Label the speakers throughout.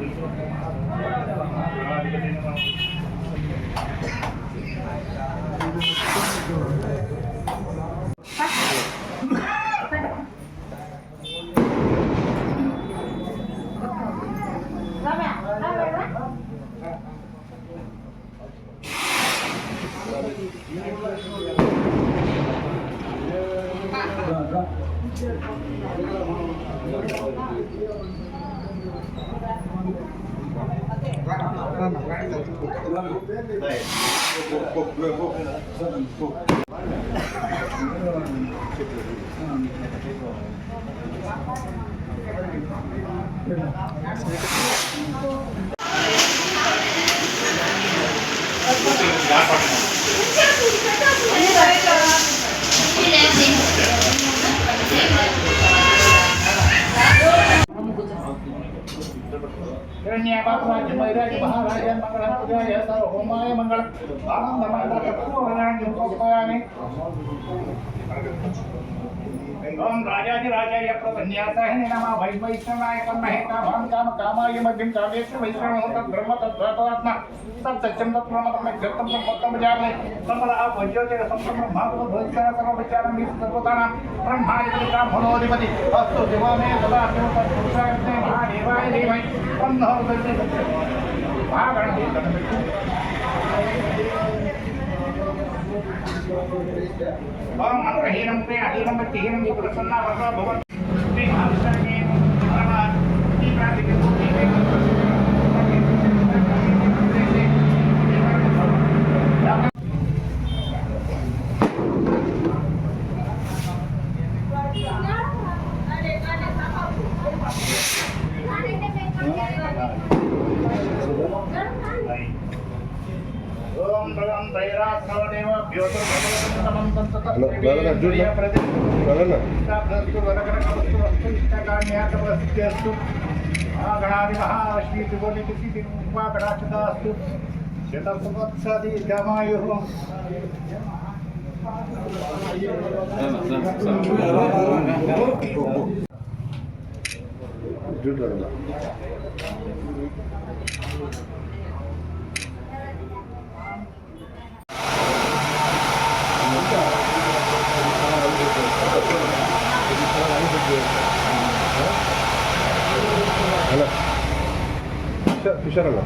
Speaker 1: Thank you. Gracias. हिरण्यापात्राय महाराज मंगलम पूजाय सर्वहोमाय मंगलम आनन्दमङ्गलकर्पूरराज्यं समर्पयामि ओम राजाधिराजाय प्रसन्यासाय नमः वै वैष्णवाय कर्महे कामां काम कामाय मध्यं कामेश्वर वैष्णवः तद्ब्रह्म तद्वात्मा तत्सत्यं तत्प्रमतं व्यक्तं तत्पत्तं जाने समला वज्योते संप्रम भागवत भविष्य सर्वविचारं सर्वतानां ब्रह्माय पिता भवोधिपति अस्तु दिवामे सदा तत्पुरुषाय महादेवाय देवाय बन्धो दत्ते भागणति ओम अग्रहीनं प्रे अहीनं वच्चहीनं ధైరాత్మదేవ
Speaker 2: నారాయణ, చూడు.
Speaker 1: గణాధిమహాశ్రీతిగోలికిసిదివాగణాచిదాస్తు
Speaker 2: ಅಲ್ಲ ಫಿಶರ್ ಅಲ್ಲ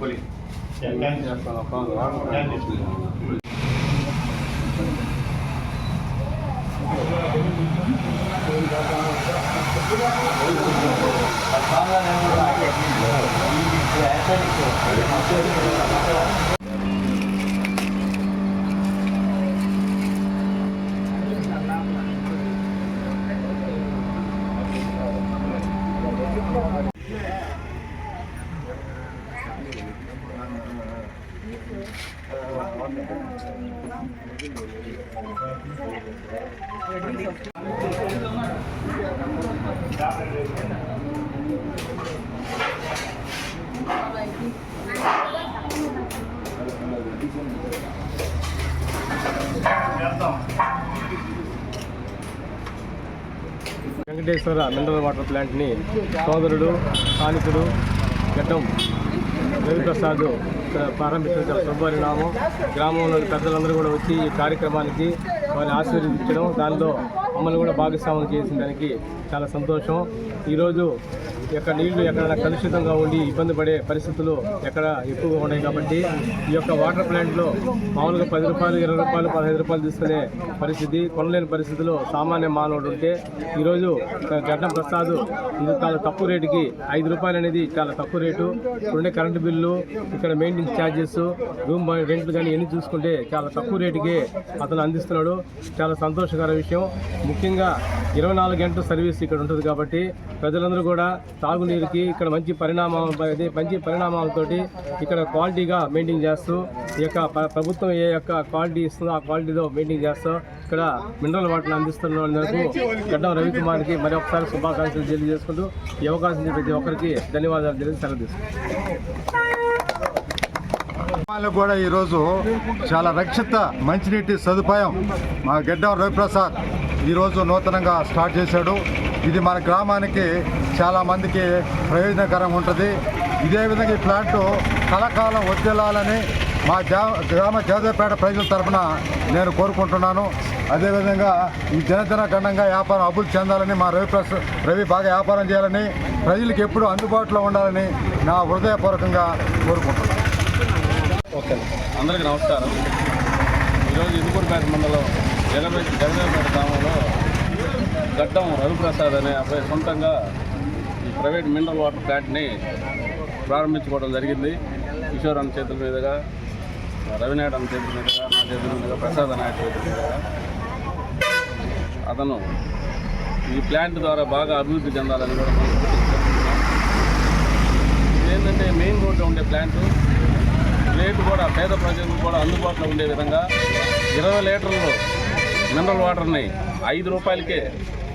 Speaker 2: ಕೊಲಿ
Speaker 1: Thank you.
Speaker 3: いいですよ。Venkateswara mineral water ప్లాంట్ని సోదరుడు స్థానికుడు గడ్డం. రవిప్రసాద్ ప్రారంభించిన ప్రారంభించడం నామం శుభపరిణామం గ్రామంలోని పెద్దలందరూ కూడా వచ్చి ఈ కార్యక్రమానికి వారిని ఆశీర్వదించడం దానిలో మమ్మల్ని కూడా భాగస్వాములు చేసిన దానికి చాలా సంతోషం. ఈరోజు ఈ యొక్క నీళ్ళు ఎక్కడైనా కలుషితంగా ఉండి ఇబ్బంది పడే పరిస్థితులు ఎక్కడ ఎక్కువగా ఉన్నాయి కాబట్టి ఈ యొక్క వాటర్ ప్లాంట్లో మామూలుగా పది రూపాయలు ఇరవై రూపాయలు పదహైదు రూపాయలు తీసుకునే పరిస్థితి కొనలేని పరిస్థితిలో సామాన్య మానవుడు ఉంటే ఈరోజు గడ్డం ప్రసాద్ ఇది చాలా తక్కువ రేటుకి ఐదు రూపాయలు అనేది చాలా తక్కువ రేటు. ఉండే కరెంటు బిల్లు ఇక్కడ మెయింటెనెన్స్ ఛార్జెస్ రూమ్ రెంట్లు కానీ ఎన్ని చూసుకుంటే చాలా తక్కువ రేటుకే అతను అందిస్తున్నాడు. చాలా సంతోషకర విషయం. ముఖ్యంగా ఇరవై నాలుగు గంటల సర్వీస్ ఇక్కడ ఉంటుంది కాబట్టి ప్రజలందరూ కూడా తాగునీరుకి ఇక్కడ మంచి పరిణామం మంచి పరిణామాలతోటి ఇక్కడ క్వాలిటీగా మెయింటైన్ చేస్తూ ఈ యొక్క ప్రభుత్వం ఏ యొక్క క్వాలిటీ ఇస్తుందో ఆ క్వాలిటీలో మెయింటైన్ చేస్తూ ఇక్కడ మినరల్ వాటర్ అందిస్తున్నందుకు గడ్డం రవికుమార్కి మరి ఒకసారి శుభాకాంక్షలు తెలియజేసుకుంటూ ఈ అవకాశం ప్రతి ఒక్కరికి ధన్యవాదాలు తెలియజేసి సెలవు తీసుకుంటాం
Speaker 4: కూడా ఈరోజు చాలా రక్షిత మంచినీటి సదుపాయం మా గెడ్డం రవిప్రసాద్ ఈరోజు నూతనంగా స్టార్ట్ చేశాడు. ఇది మన గ్రామానికి చాలా మందికి ప్రయోజనకరంగా ఉంటుంది. ఇదే విధంగా ఈ ప్లాంట్ కలకాలం వర్దిల్లాలని మా జా గ్రామ జాదవపేట ప్రజల తరఫున నేను కోరుకుంటున్నాను. అదేవిధంగా ఈ జనజన గణంగా వ్యాపారం అభివృద్ధి చెందాలని మా రవిప్రసాద్ రవి బాగా వ్యాపారం చేయాలని ప్రజలకు ఎప్పుడూ అందుబాటులో ఉండాలని నా హృదయపూర్వకంగా కోరుకుంటున్నాను.
Speaker 3: ఓకే.
Speaker 2: అందరికీ నమస్కారం. ఈరోజు ఇందుకూరుపేట మండలం జగమే జగదేవపేట గ్రామంలో గడ్డం రవిప్రసాద్ అనే అబ్బాయి సొంతంగా ఈ ప్రైవేట్ మినరల్ వాటర్ ప్లాంట్ని ప్రారంభించుకోవడం జరిగింది. కిషోర్ అన్న చేతుల మీదుగా రవినాయుడు అన్న చేతుల మీదుగా నా చేతుల మీదుగా ప్రసాద్ అన్న చేతుల మీదుగా అతను ఈ ప్లాంట్ ద్వారా బాగా అభివృద్ధి చెందాలని కూడా మనం ఏంటంటే మెయిన్ రోడ్లో ఉండే ప్లాంట్. రేటు కూడా పేద ప్రజలకు కూడా అందుబాటులో ఉండే విధంగా ఇరవై లీటర్లు మినరల్ వాటర్ని ఐదు రూపాయలకే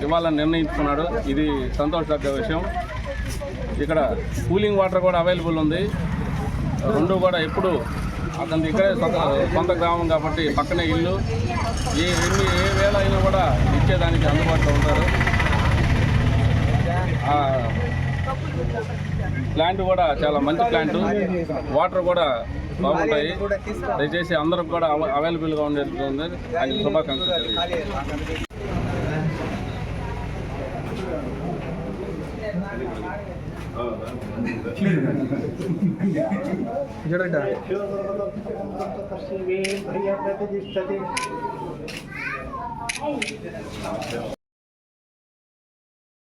Speaker 2: ఇవ్వాలని నిర్ణయించుకున్నాడు. ఇది సంతోషదగ్గ విషయం. ఇక్కడ కూలింగ్ వాటర్ కూడా అవైలబుల్ ఉంది. రెండు కూడా ఎప్పుడు అతని ఇక్కడే సొంత గ్రామం కాబట్టి పక్కనే ఇల్లు. ఏ ఎన్ని ఏ వేళ అయినా కూడా ఇచ్చేదానికి అందుబాటులో ఉంటారు. ప్లాంట్ కూడా చాలా మంచి ప్లాంట్. వాటర్ కూడా బాగుంటాయి. దయచేసి అందరికి కూడా అవ- అవైలబుల్గా ఉండేది ఆయన శుభాకాంక్షలు